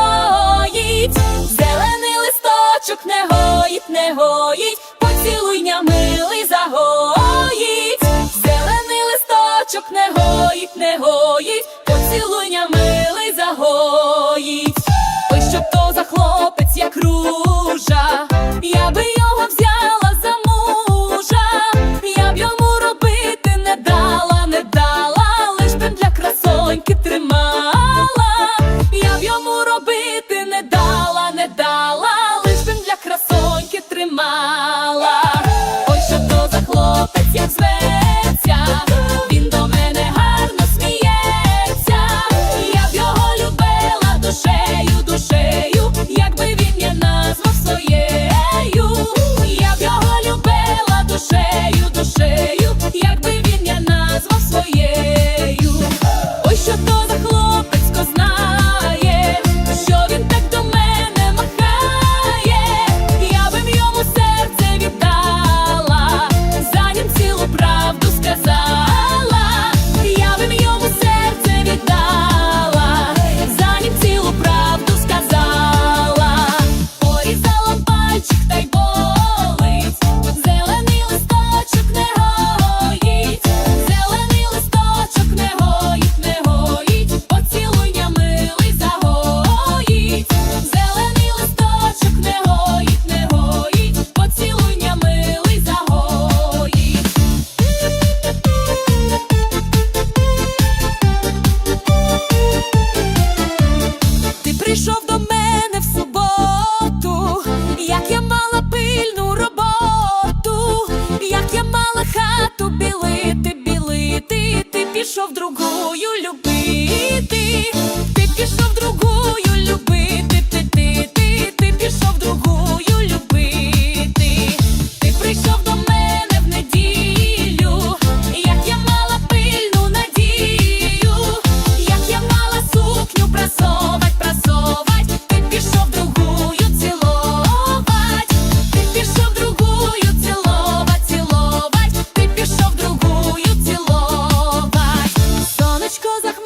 гоїть, зелений листочок не гоїть, не гоїть, поцілуй хату другую білити,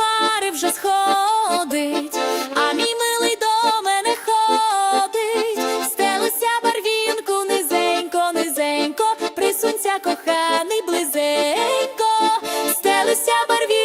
хмари вже сходить, а мій милий до мене ходить, стелися барвінку, низенько, низенько, присунься коханий близенько, стелися барвінку.